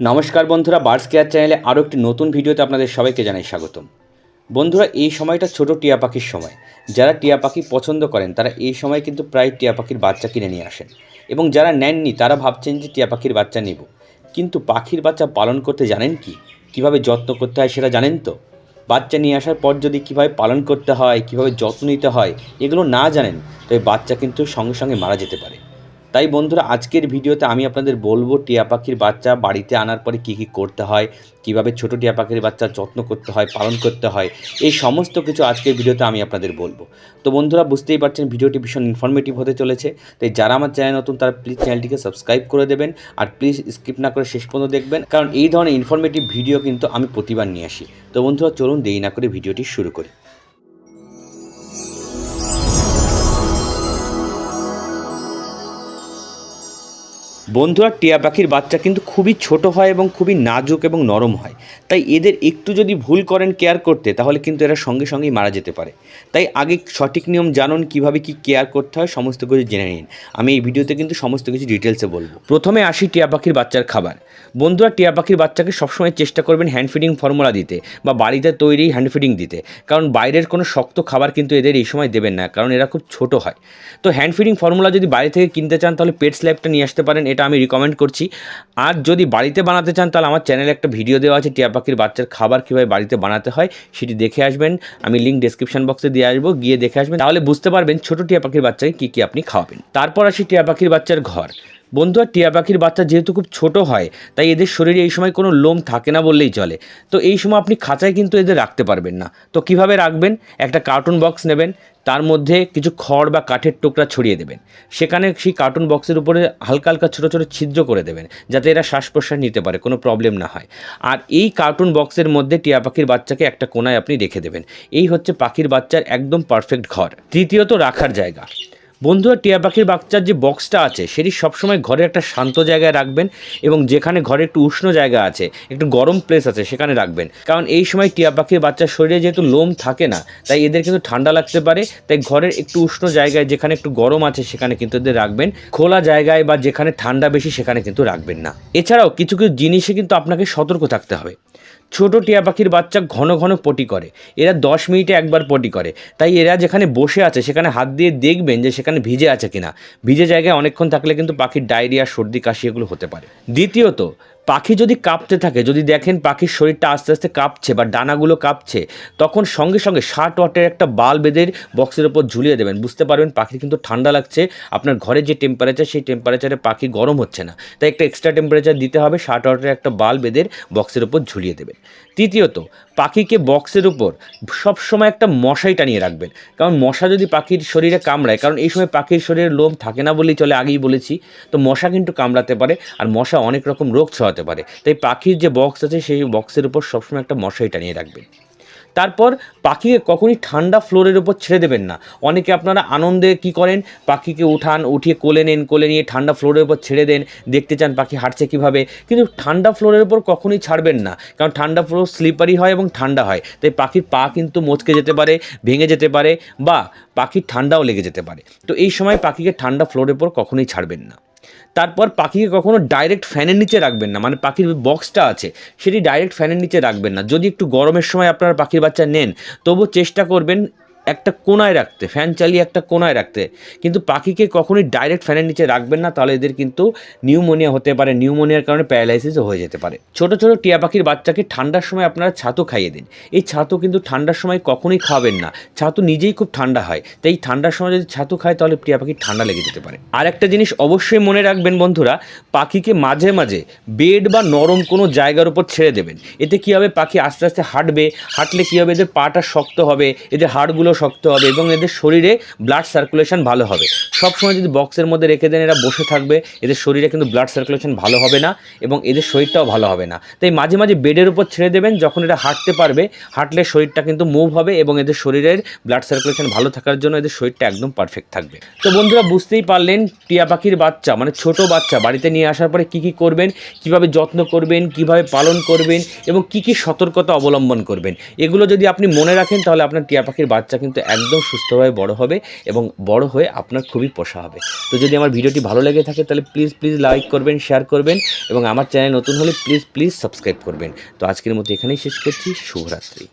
নমস্কার বন্ধুরা birds care চ্যানেলে আরও একটি নতুন ভিডিওতে আপনাদের সবাইকে জানাই স্বাগতম। বন্ধুরা, এই সময়টা ছোট টিয়া পাখির সময়। যারা টিয়া পাখি পছন্দ করেন, তারা এই সময় কিন্তু প্রায় টিয়া পাখির বাচ্চা কিনে নিয়ে আসেন। এবং যারা নেননি, তারা ভাবছেন যে টিয়া পাখির বাচ্চা নেব। কিন্তু পাখির বাচ্চা পালন করতে জানেন কি? কীভাবে যত্ন করতে হয় সেটা জানেন তো? বাচ্চা নিয়ে আসার পর যদি কীভাবে পালন করতে হয়, কীভাবে যত্ন নিতে হয়, এগুলো না জানেন, তবে বাচ্চা কিন্তু সঙ্গে সঙ্গে মারা যেতে পারে। তাই বন্ধুরা, আজকের ভিডিওতে আমি আপনাদের বলব টিয়া পাখির বাচ্চা বাড়িতে আনার পরে কী কী করতে হয়, কীভাবে ছোট টিয়া পাখির বাচ্চার যত্ন করতে হয়, পালন করতে হয়, এই সমস্ত কিছু আজকের ভিডিওতে আমি আপনাদের বলব। তো বন্ধুরা, বুঝতেই পারছেন ভিডিওটি ভীষণ ইনফরমেটিভ হতে চলেছে, তাই যারা আমার চ্যানেল নতুন তারা প্লিজ চ্যানেলটিকে সাবস্ক্রাইব করে দেবেন আর প্লিজ স্কিপ না করে শেষ পর্যন্ত দেখবেন, কারণ এই ধরনের ইনফরমেটিভ ভিডিও কিন্তু আমি প্রতিবার নিয়ে আসি। তো বন্ধুরা, চলুন দেরি না করে ভিডিওটি শুরু করি। বন্ধুরা, টিয়া পাখির বাচ্চা কিন্তু খুবই ছোট হয় এবং খুবই নাজুক এবং নরম হয়। তাই এদের একটু যদি ভুল করেন কেয়ার করতে, তাহলে কিন্তু এরা সঙ্গে সঙ্গেই মারা যেতে পারে। তাই আগে সঠিক নিয়ম জানুন, কীভাবে কি কেয়ার করতে হয়, সমস্ত কিছু জেনে নিন। আমি এই ভিডিওতে কিন্তু সমস্ত কিছু ডিটেলসে বলব। প্রথমে আসি টিয়া পাখির বাচ্চার খাবার। বন্ধুরা, টিয়া পাখির বাচ্চাকে সবসময় চেষ্টা করবেন হ্যান্ড ফিডিং ফর্মুলা দিতে বা বাড়িতে তৈরি হ্যান্ড ফিডিং দিতে। কারণ বাইরের কোনো শক্ত খাবার কিন্তু এদের এই সময় দেবেন না, কারণ এরা খুব ছোট হয়। তো হ্যান্ড ফিডিং ফর্মুলা যদি বাইরে থেকে কিনতে চান, তাহলে পেট স্ল্যাবটা নিয়ে আসতে পারেন। এটা আমি রিকমেন্ড করছি। আর যদি বাড়িতে বানাতে চান, তাহলে আমার চ্যানেলে একটা ভিডিও দেওয়া আছে, টিয়া পাখির বাচ্চার খাবার কীভাবে বাড়িতে বানাতে হয়, সেটি দেখে আসবেন। আমি লিঙ্ক ডেসক্রিপশন বক্সে দিয়ে আসব, গিয়ে দেখে আসবেন। তাহলে বুঝতে পারবেন ছোটো টিয়া পাখির বাচ্চাকে কী কী আপনি খাওয়াবেন। তারপর আসি টিয়া পাখির বাচ্চার ঘর। বন্ধুরা টিয়া পাখির বাচ্চা যেহেতু খুব ছোট হয়, তাই এদের শরীরে এই সময় কোনো লোম থাকে না বললেই চলে। তো এই সময় আপনি খাঁচায় কিন্তু এদের রাখতে পারবেন না। তো কীভাবে রাখবেন? একটা কার্টুন বক্স নেবেন, তার মধ্যে কিছু খড় বা কাঠের টুকরা ছড়িয়ে দেবেন। সেখানে সেই কার্টুন বক্সের উপরে হালকা হালকা ছোটো ছোটো ছিদ্র করে দেবেন, যাতে এরা শ্বাস প্রশ্বাস নিতে পারে, কোনো প্রবলেম না হয়। আর এই কার্টুন বক্সের মধ্যে টিয়া পাখির বাচ্চাকে একটা কোনায় আপনি রেখে দেবেন। এই হচ্ছে পাখির বাচ্চার একদম পারফেক্ট ঘর। তৃতীয়ত, রাখার জায়গা। বন্ধুরা, টিয়া পাখির বাচ্চার যে বক্সটা আছে, সেটি সবসময় ঘরে একটা শান্ত জায়গায় রাখবেন এবং যেখানে ঘরে একটু উষ্ণ জায়গা আছে, একটু গরম প্লেস আছে, সেখানে রাখবেন। কারণ এই সময় টিয়া পাখির বাচ্চার শরীরে যেহেতু লোম থাকে না, তাই এদের কিন্তু ঠান্ডা লাগতে পারে, তাই ঘরের একটু উষ্ণ জায়গায় যেখানে একটু গরম আছে, সেখানে কিন্তু এদের রাখবেন। খোলা জায়গায় বা যেখানে ঠান্ডা বেশি, সেখানে কিন্তু রাখবেন না। এছাড়াও কিছু কিছু জিনিসে কিন্তু আপনাকে সতর্ক থাকতে হবে। ছোট টিয়া পাখির বাচ্চা ঘন ঘন পটি করে। এরা দশ মিনিটে একবার পটি করে। তাই এরা যেখানে বসে আছে, সেখানে হাত দিয়ে দেখবেন যে সেখানে ভিজে আছে কিনা। ভিজে জায়গায় অনেকক্ষণ থাকলে কিন্তু পাখির ডায়রিয়া, সর্দি, কাশি এগুলো হতে পারে। দ্বিতীয়ত পাখি যদি কাঁপতে থাকে, যদি দেখেন পাখির শরীরটা আস্তে আস্তে কাঁপছে বা ডানাগুলো কাঁপছে, তখন সঙ্গে সঙ্গে ষাট ওয়াটের একটা বাল্ব এদের বক্সের ওপর ঝুলিয়ে দেবেন। বুঝতে পারবেন পাখির কিন্তু ঠান্ডা লাগছে, আপনার ঘরের যে টেম্পারেচার সেই টেম্পারেচারে পাখি গরম হচ্ছে না। তাই একটা এক্সট্রা টেম্পারেচার দিতে হবে ষাট ওয়াটের একটা বাল্ব এদের বক্সের ওপর ঝুলিয়ে দেবেন। তৃতীয়ত, পাখিকে বক্সের উপর সবসময় একটা মশাই টানিয়ে রাখবেন। কারণ মশা যদি পাখির শরীরে কামড়ায়, কারণ এই সময় পাখির শরীরে লোম থাকে না বলেই চলে আগেই বলেছি, তো মশা কিন্তু কামড়াতে পারে, আর মশা অনেক রকম রোগ ছড়াতে পারে। তাই পাখির যে বক্স আছে, সেই বক্সের উপর সবসময় একটা মশারি টানিয়ে রাখবেন। তারপর পাখিকে কখনই ঠান্ডা ফ্লোরের উপর ছেড়ে দেবেন না। অনেকে আপনারা আনন্দে কি করেন? পাখিকে উঠান, উঠিয়ে কোলে নেন, কোলে নিয়ে ঠান্ডা ফ্লোরের উপর ছেড়ে দেন, দেখতে চান পাখি হাঁটছে কীভাবে। কিন্তু ঠান্ডা ফ্লোরের উপর কখনোই ছাড়বেন না, কারণ ঠান্ডা ফ্লোর স্লিপারি হয় এবং ঠান্ডা হয়। তাই পাখির পা কিন্তু মচকে যেতে পারে, ভেঙে যেতে পারে বা পাখির ঠান্ডাও লেগে যেতে পারে। তো এই সময় পাখিকে ঠান্ডা ফ্লোরের উপর কখনোই ছাড়বেন না। তারপর পাখিকে কখনো ডাইরেক্ট ফ্যানের নিচে রাখবেন না মানে পাখির বক্সটা আছে, সেটি ডাইরেক্ট ফ্যানের নিচে রাখবেন না। যদি একটু গরমের সময় আপনারা পাখির বাচ্চা নেন, তবু চেষ্টা করবেন একটা কোনায় রাখতে, ফ্যান চালিয়ে একটা কোনায় রাখতে। কিন্তু পাখিকে কখনোই ডাইরেক্ট ফ্যানের নিচে রাখবেন না, তাহলে এদের কিন্তু নিউমোনিয়া হতে পারে। নিউমোনিয়ার কারণে প্যারালাইসিসও হয়ে যেতে পারে। ছোট ছোট টিয়া পাখির বাচ্চাকে ঠান্ডার সময় আপনারা ছাতু খাইয়ে দিন। এই ছাতু কিন্তু ঠান্ডার সময় কখনোই খাবেন না। ছাতু নিজেই খুব ঠান্ডা হয়। তাই ঠান্ডার সময় যদি ছাতু খায়, তাহলে টিয়া পাখির ঠান্ডা লেগে যেতে পারে। আর একটা জিনিস অবশ্যই মনে রাখবেন বন্ধুরা, পাখিকে মাঝে মাঝে বেড বা নরম কোনো জায়গার উপর ছেড়ে দেবেন। এতে কী হবে? পাখি আস্তে আস্তে হাঁটবে। হাঁটলে কী হবে? এদের পাটা শক্ত হবে। এদের হাড়গুলো শক্ত হবে এবং এদের শরীরে ব্লাড সার্কুলেশন ভালো হবে। সবসময় যদি বক্সের মধ্যে রেখে দেন, এরা বসে থাকবে, এদের শরীরে কিন্তু ব্লাড সার্কুলেশন ভালো হবে না এবং এদের শরীরটাও ভালো হবে না। তাই মাঝে মাঝে বেডের উপর ছেড়ে দেবেন, যখন এরা হাঁটতে পারবে, হাঁটলে শরীরটা কিন্তু মুভ হবে এবং এদের শরীরের ব্লাড সার্কুলেশন ভালো থাকার জন্য এদের শরীরটা একদম পারফেক্ট থাকবে। তো বন্ধুরা, বুঝতেই পারলেন, টিয়া পাখির বাচ্চা মানে ছোট বাচ্চা, বাড়িতে নিয়ে আসার পরে কী কী করবেন, কীভাবে যত্ন করবেন, কীভাবে পালন করবেন এবং কি কি সতর্কতা অবলম্বন করবেন, এগুলো যদি আপনি মনে রাখেন, তাহলে আপনার টিয়া পাখির বাচ্চা কিন্তু একদম সুস্থভাবে বড় হবে এবং বড় হয়ে আপনার খুবই পোষা হবে। তো যদি আমার ভিডিওটি ভালো লেগে থাকে তাহলে প্লিজ প্লিজ লাইক করবেন শেয়ার করবেন এবং আমার চ্যানেল নতুন হলে প্লিজ প্লিজ সাবস্ক্রাইব করবেন। তো আজকের মতো এখানেই শেষ করছি। শুভরাত্রি।